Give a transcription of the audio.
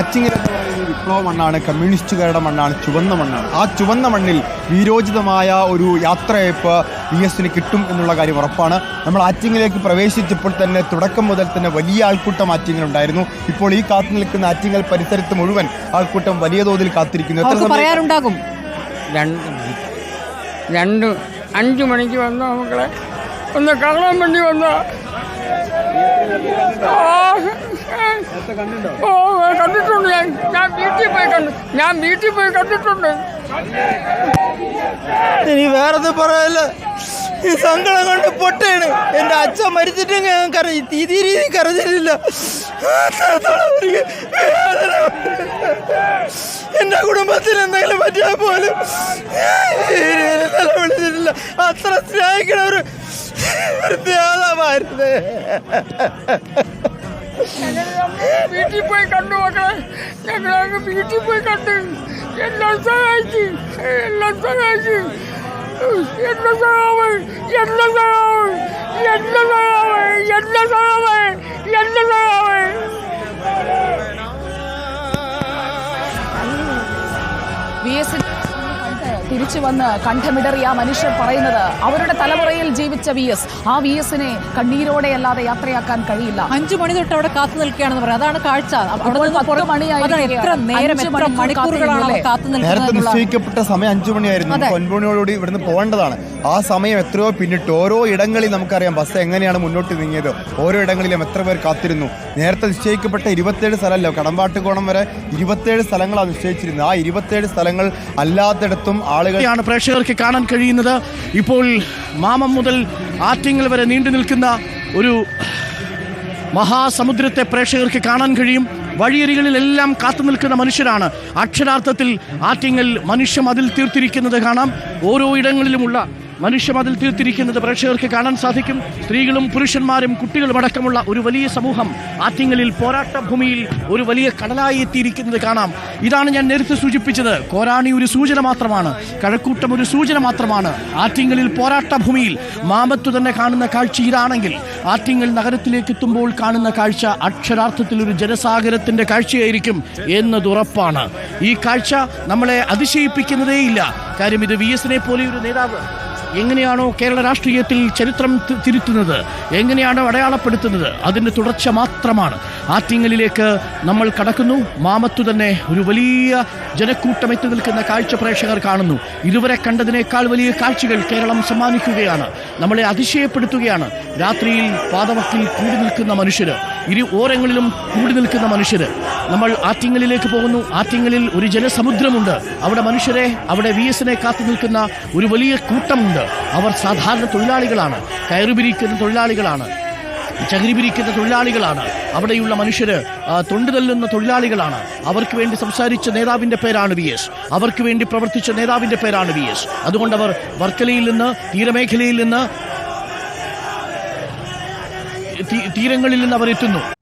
അച്ചിങ്ങൽ എന്ന് പറയുന്നത് വിപ്ലവ മണ്ണാണ് കമ്മ്യൂണിസ്റ്റുകാരുടെ മണ്ണാണ് ചുവന്ന മണ്ണാണ്. ആ ചുവന്ന മണ്ണിൽ വീരോചിതമായ ഒരു യാത്രയപ്പ് വി എസിന് കിട്ടും എന്നുള്ള കാര്യം ഉറപ്പാണ്. നമ്മൾ ആറ്റിങ്ങലേക്ക് പ്രവേശിച്ചപ്പോൾ തന്നെ തുടക്കം മുതൽ തന്നെ വലിയ ആൾക്കൂട്ടം ആറ്റിങ്ങലുണ്ടായിരുന്നു. ഇപ്പോൾ ഈ കാത്തു നിൽക്കുന്ന ആറ്റിങ്ങൽ പരിസരത്ത് മുഴുവൻ ആൾക്കൂട്ടം വലിയ തോതിൽ കാത്തിരിക്കുന്നു. പറയാറുണ്ടാകും. രണ്ട് രണ്ട് അഞ്ച് മണിക്ക് വന്ന മക്കളെ? ഒന്ന് കാണാൻ വേണ്ടി വന്ന? ഓ കണ്ടിട്ടുണ്ട് ഞാൻ വീട്ടിൽ പോയി കണ്ടു. ഞാൻ വീട്ടിൽ പോയി കണ്ടിട്ടുണ്ട്. ഇനി വേറെ പറയല്ല ഈ സങ്കടം കൊണ്ട് പൊട്ടയാണ്. എന്റെ അച്ഛൻ മരിച്ചിട്ടെങ്കിൽ ഞാൻ കറി ഈ രീതി കരഞ്ഞിട്ടില്ല എന്റെ കുടുംബത്തിൽ എന്റെ കുടുംബത്തിന് എന്തെങ്കിലും പറ്റിയാൽ പോലും വിളിച്ചിട്ടില്ല അത്ര സ്നേഹിക്കണ ഒരു ഒരു ത്യാഗമായിരുന്നു വീട്ടിൽ പോയി കണ്ടു മക്കളെ. ഞങ്ങൾ അങ്ങ് വീട്ടിൽ പോയി കണ്ട് എല്ലാം സഹായിച്ചു എല്ലാം സഹായിച്ചു എന്നെ സഹാവ് എന്നെ സഹാവ് എന്നെ സഹാവ് എന്നെ സഹാവ് എന്നെ സഹാവ് വി എസ് തിരിച്ചു വന്ന് കണ്ഠമിടറിയ ആ മനുഷ്യർ പറയുന്നത്. അവരുടെ തലമുറയിൽ ജീവിച്ച വി എസ് ആ വി എസിനെ കണ്ണീരോടെ അല്ലാതെ യാത്രയാക്കാൻ കഴിയില്ല. അഞ്ചു മണി തൊട്ട് അവിടെ കാത്തു നിൽക്കുകയാണെന്ന് പറയാം. അതാണ് കാഴ്ച. നേരത്തെ നിശ്ചയിക്കപ്പെട്ട സമയം അഞ്ചു മണിയായിരുന്നു. ഒൻപത് മണിയോടുകൂടി ഇവിടുന്ന് പോകേണ്ടതാണ്. ആ സമയം എത്രയോ പിന്നിട്ട് ഓരോ ഇടങ്ങളിൽ നമുക്കറിയാം ബസ് എങ്ങനെയാണ് മുന്നോട്ട് നീങ്ങിയത്. ഓരോ ഇടങ്ങളിലും എത്ര പേർ കാത്തിരുന്നു. നേരത്തെ നിശ്ചയിക്കപ്പെട്ട ഇരുപത്തേഴ് സ്ഥലമല്ലോ? കടമ്പാട്ടുകോണം വരെ ഇരുപത്തേഴ് സ്ഥലങ്ങളാണ് നിശ്ചയിച്ചിരുന്നത്. ആ ഇരുപത്തേഴ് സ്ഥലങ്ങൾ അല്ലാത്തിടത്തും ആളുകൾ ാണ് പ്രേക്ഷകർക്ക് കാണാൻ കഴിയുന്നത്. ഇപ്പോൾ മാമം മുതൽ ആറ്റിങ്ങൽ വരെ നീണ്ടു നിൽക്കുന്ന ഒരു മഹാസമുദ്രത്തെ പ്രേക്ഷകർക്ക് കാണാൻ കഴിയും. വഴിയരികളിലെല്ലാം കാത്തു നിൽക്കുന്ന മനുഷ്യരാണ്. അക്ഷരാർത്ഥത്തിൽ ആറ്റിങ്ങൽ മനുഷ്യ അതിൽ തീർത്തിരിക്കുന്നത് കാണാം. ഓരോ ഇടങ്ങളിലുമുള്ള മനുഷ്യ മതിൽ തീർത്തിരിക്കുന്നത് പ്രേക്ഷകർക്ക് കാണാൻ സാധിക്കും. സ്ത്രീകളും പുരുഷന്മാരും കുട്ടികളും അടക്കമുള്ള ഒരു വലിയ സമൂഹം ആറ്റിങ്ങലിൽ പോരാട്ട ഭൂമിയിൽ ഒരു വലിയ കടലായി എത്തിയിരിക്കുന്നത് കാണാം. ഇതാണ് ഞാൻ നേരത്തെ സൂചിപ്പിച്ചത്. കോരാണി ഒരു സൂചന മാത്രമാണ്. കഴക്കൂട്ടം ഒരു സൂചന മാത്രമാണ്. ആറ്റിങ്ങലിൽ പോരാട്ട ഭൂമിയിൽ മാമത്തു തന്നെ കാണുന്ന കാഴ്ച ഇതാണെങ്കിൽ. ആറ്റിങ്ങൽ നഗരത്തിലേക്ക് എത്തുമ്പോൾ കാണുന്ന കാഴ്ച അക്ഷരാർത്ഥത്തിൽ ഒരു ജനസാഗരത്തിന്റെ കാഴ്ചയായിരിക്കും എന്നത് ഉറപ്പാണ്. ഈ കാഴ്ച നമ്മളെ അതിശയിപ്പിക്കുന്നതേയില്ല. കാര്യം ഇത് വി എസിനെ പോലെ ഒരു നേതാവ് എങ്ങനെയാണോ കേരള രാഷ്ട്രീയത്തിൽ ചരിത്രം തിരുത്തുന്നത് എങ്ങനെയാണോ അടയാളപ്പെടുത്തുന്നത് അതിന്റെ തുടർച്ച മാത്രമാണ്. ആറ്റിങ്ങലിലേക്ക് നമ്മൾ കടക്കുന്നു. മാമത്തു തന്നെ ഒരു വലിയ ജനക്കൂട്ടം എത്തി നിൽക്കുന്ന കാഴ്ച പ്രേക്ഷകർ കാണുന്നു. ഇതുവരെ കണ്ടതിനേക്കാൾ വലിയ കാഴ്ചകൾ കേരളം സമ്മാനിക്കുകയാണ്. നമ്മളെ അതിശയപ്പെടുത്തുകയാണ്. രാത്രിയിൽ പാതവക്കിൽ കൂടി നിൽക്കുന്ന മനുഷ്യര് ഇരു ഓരങ്ങളിലും കൂടി നിൽക്കുന്ന മനുഷ്യർ നമ്മൾ ആറ്റിങ്ങലിലേക്ക് പോകുന്നു. ആറ്റിങ്ങലിൽ ഒരു ജനസമുദ്രമുണ്ട് അവിടെ മനുഷ്യരെ അവിടെ വി എസിനെ കാത്തു നിൽക്കുന്ന ഒരു വലിയ കൂട്ടമുണ്ട്. അവർ സാധാരണ തൊഴിലാളികളാണ്. കയറുപിരിക്കുന്ന തൊഴിലാളികളാണ്. ചകിരി പിരിക്കുന്ന തൊഴിലാളികളാണ്. അവിടെയുള്ള മനുഷ്യർ തൊണ്ടു തല്ലുന്ന തൊഴിലാളികളാണ്. അവർക്ക് വേണ്ടി സംസാരിച്ച നേതാവിന്റെ പേരാണ് വി എസ്. അവർക്ക് വേണ്ടി പ്രവർത്തിച്ച നേതാവിന്റെ പേരാണ് വി എസ്. അതുകൊണ്ട് അവർ വർക്കലയിൽ നിന്ന് തീരമേഖലയിൽ നിന്ന് തീരങ്ങളിൽ നിന്ന് അവർ എത്തുന്നു.